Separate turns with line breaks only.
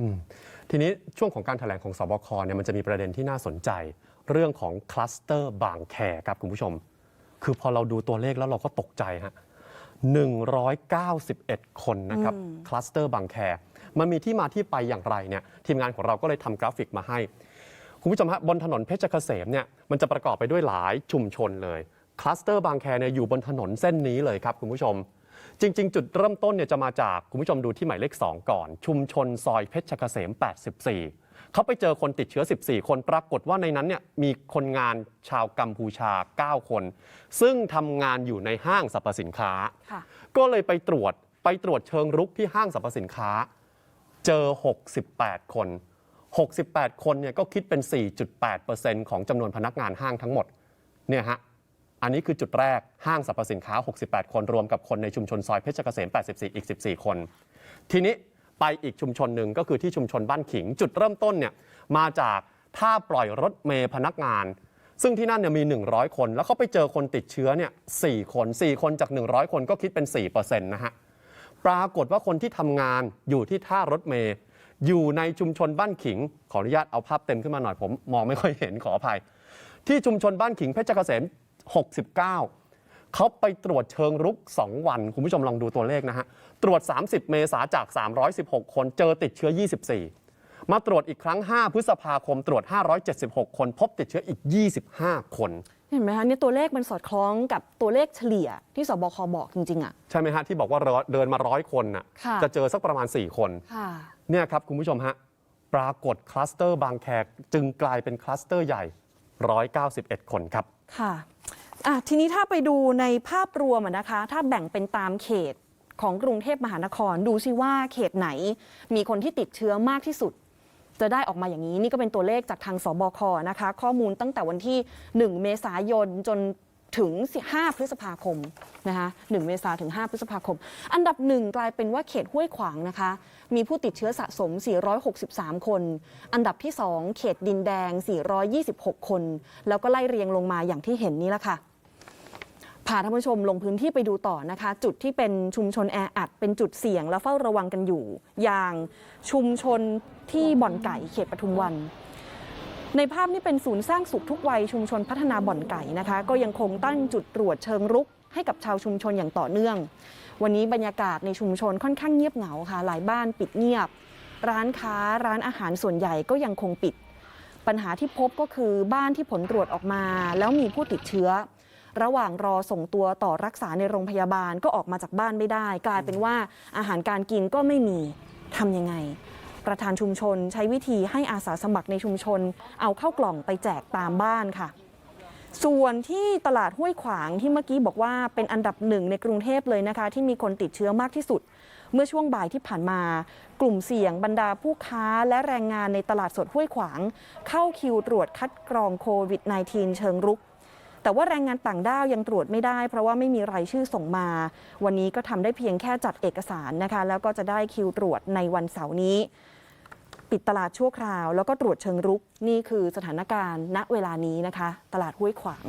อืมทีนี้ช่วงของการแถลงของสบคเนี่ยมันจะมีประเด็นที่น่าสนใจ เรื่องของคลัสเตอร์บางแคครับคุณผู้ชม คือพอเราดูตัวเลขแล้วเราก็ตกใจฮะ191 คนนะครับคลัสเตอร์บางแค มันมีที่มาที่ไปอย่างไรเนี่ยทีมงานของเราก็เลยทำกราฟิกมาให้ คุณผู้ชมฮะบนถนนเพชรเกษมเนี่ยมันจะประกอบไปด้วยหลายชุมชนเลยคลัสเตอร์บางแคเนี่ยอยู่บนถนนเส้นนี้เลยครับคุณผู้ชม จริง ๆ จุดเริ่มต้นเนี่ยจะมาจากคุณผู้ชมดูที่หมายเลข 2 ก่อน ชุมชนซอยเพชรเกษม 84 เขาไปเจอคนติดเชื้อ 14 คนปรากฏว่าในนั้นเนี่ยมีคนงานชาวกัมพูชา 9 คน ซึ่งทำงานอยู่ในห้างสรรพสินค้า
ค่ะ
ก็เลยไปตรวจไปตรวจเชิงรุกที่ห้างสรรพสินค้า เจอ 68 คน 68 คนเนี่ยก็คิดเป็น 4.8%ของจำนวนพนักงานห้างทั้งหมดเนี่ยฮะ อันนี้คือจุดแรกห้างสรรพสินค้า 68 คนรวมกับคนในชุมชนซอยเพชรเกษม 84 อีก 14 คน ทีนี้ไปอีกชุมชนหนึ่งก็คือที่ชุมชนบ้านขิง จุดเริ่มต้นเนี่ยมาจากท่าปล่อยรถเมย์พนักงาน ซึ่งที่นั่นเนี่ยมี 100 คน แล้วเขาไปเจอคนติดเชื้อเนี่ย4คน 4 คนจาก 100 คนก็คิดเป็น4%นะฮะปรากฏว่าคนที่ทำงานอยู่ที่ท่ารถเมย์อยู่ในชุมชนบ้านขิง ขออนุญาตเอาภาพเต็มขึ้นมาหน่อยผม มองไม่ค่อยเห็นขออภัย ที่ชุมชนบ้านขิงเพชรเกษม 69 เขาไปตรวจเชิงรุก 2 วัน คุณผู้ชมลองดูตัวเลขนะฮะ ตรวจ 30 เมษาจาก 316 คนเจอติดเชื้อ 24 มาตรวจอีกครั้ง 5 พฤษภาคมตรวจ 576 คน พบติดเชื้ออีก 25 คน
เห็นไหมคะเนี่ยตัวเลขมันสอดคล้องกับตัวเลขเฉลี่ยที่สบคบอกจริง ๆ อะ
ใช่ไหมฮะที่บอกว่าเดินมาร้อยคนน่ะ
ค่ะ
จะเจอสักประมาณ 4 คน
ค่ะ
เนี่ยครับคุณผู้ชมฮะปรากฏคลัสเตอร์บางแคจึงกลายเป็นคลัสเตอร์ใหญ่ 191 คนครับ
ค่ะ อะทีนี้ถ้าไปดูในภาพรวมนะคะ ถ้าแบ่งเป็นตามเขตของกรุงเทพมหานคร ดูซิว่าเขตไหน มีคนที่ติดเชื้อมากที่สุด จะได้ออกมาอย่างนี้ นี่ก็เป็นตัวเลขจากทางสบคนะคะ ข้อมูลตั้งแต่วันที่ 1 เมษายนจนถึง 5 พฤษภาคมนะคะ1เมษาถึง 5 พฤษภาคม อันดับหนึ่งกลายเป็นว่าเขตห้วยขวางนะคะ มีผู้ติดเชื้อสะสม 463 คน อันดับที่ 2 เขตดินแดง 426 คน แล้วก็ไล่เรียงลงมาอย่างที่เห็นนี้ละค่ะ พาท่านผู้ชมลงพื้นที่ไปดูต่อนะคะ จุดที่เป็นชุมชนแออัด เป็นจุดเสี่ยงและเฝ้าระวังกันอยู่ อย่างชุมชนที่บ่อนไก่เขตปทุมวัน ในภาพนี้เป็นศูนย์สร้างสุขทุกวัยชุมชนพัฒนาบ่อนไก่นะคะ ก็ยังคงตั้งจุดตรวจเชิงรุก ให้กับชาวชุมชนอย่างต่อเนื่อง วันนี้บรรยากาศในชุมชนค่อนข้างเงียบเหงาค่ะ หลายบ้านปิดเงียบ ร้านค้าร้านอาหารส่วนใหญ่ก็ยังคงปิด ปัญหาที่พบก็คือบ้านที่ผลตรวจออกมา แล้วมีผู้ติดเชื้อ ระหว่างรอส่งตัวต่อรักษาในโรงพยาบาลก็ออกมาจากบ้านไม่ได้ กลายเป็นว่าอาหารการกินก็ไม่มีทำยังไง ประธานชุมชนใช้วิธีให้อาสาสมัครในชุมชน เอาเข้ากล่องไปแจกตามบ้านค่ะ ส่วนที่ตลาดห้วยขวางที่เมื่อกี้บอกว่าเป็นอันดับหนึ่งในกรุงเทพเลยนะคะ ที่มีคนติดเชื้อมากที่สุดเมื่อช่วงบ่ายที่ผ่านมา กลุ่มเสี่ยงบรรดาผู้ค้าและแรงงานในตลาดสดห้วยขวาง เข้าคิวตรวจคัดกรองโควิด -19 เชิงรุก แต่ว่าแรงงานต่างด้าวยังตรวจไม่ได้ เพราะว่าไม่มีรายชื่อส่งมา วันนี้ก็ทำได้เพียงแค่จัดเอกสารนะคะ แล้วก็จะได้คิวตรวจในวันเสาร์นี้ ปิดตลาดชั่วคราว แล้วก็ตรวจเชิงรุกนี่คือสถานการณ์ณเวลานี้นะคะ ตลาดห้วยขวาง